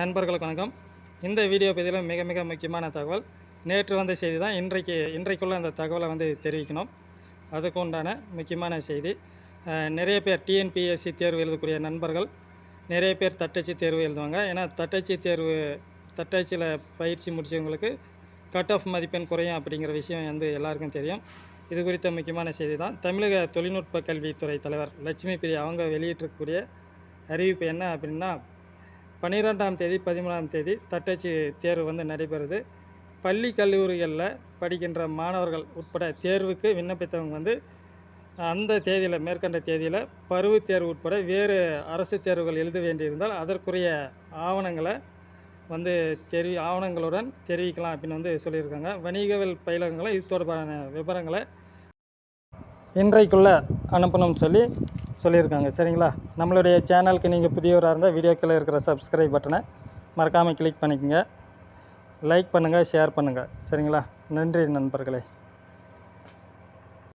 நண்பர்களுக்கு வணக்கம். இந்த வீடியோ பதிவில் மிக மிக முக்கியமான தகவல். நேற்று வந்த செய்தி தான் இன்றைக்கு இன்றைக்குள்ள அந்த தகவலை வந்து தெரிவிக்கணும். அதுக்கு உண்டான முக்கியமான செய்தி. நிறைய பேர் டிஎன்பிஎஸ்சி தேர்வு எழுதக்கூடிய நண்பர்கள் நிறைய பேர் தட்டச்சு தேர்வு எழுதுவாங்க. ஏன்னா தட்டச்சு தேர்வு தட்டச்சியில் பயிற்சி முடிச்சவங்களுக்கு கட் ஆஃப் மதிப்பெண் குறையும் அப்படிங்கிற விஷயம் வந்து எல்லாருக்கும் தெரியும். இது குறித்த முக்கியமான செய்தி தான். தமிழக தொழில்நுட்ப கல்வித்துறை தலைவர் லட்சுமி பிரியா அவங்க வெளியிட்டிருக்கக்கூடிய அறிவிப்பு என்ன அப்படின்னா பன்னிரெண்டாம் தேதி பதிமூணாம் தேதி தட்டச்சு தேர்வு வந்து நடைபெறுது. பள்ளி கல்லூரிகளில் படிக்கின்ற மாணவர்கள் உட்பட தேர்வுக்கு விண்ணப்பித்தவங்க வந்து அந்த தேதியில் மேற்கண்ட தேதியில் பருவ தேர்வு உட்பட வேறு அரசு தேர்வுகள் எழுத வேண்டியிருந்தால் அதற்குரிய ஆவணங்களை வந்து தெரி ஆவணங்களுடன் தெரிவிக்கலாம் அப்படின்னு வந்து சொல்லியிருக்காங்க. வணிகவியல் பயிலகங்களை இது தொடர்பான விவரங்களை இன்றைக்குள்ளே அனுப்பணும்னு சொல்லி சொல்லியிருக்காங்க. சரிங்களா? நம்மளுடைய சேனலுக்கு நீங்கள் புதியவராக இருந்தால் வீடியோக்கில் இருக்கிற சப்ஸ்கிரைப் பட்டனை மறக்காமல் கிளிக் பண்ணிக்கோங்க. லைக் பண்ணுங்கள் ஷேர் பண்ணுங்கள் சரிங்களா? நன்றி நண்பர்களே.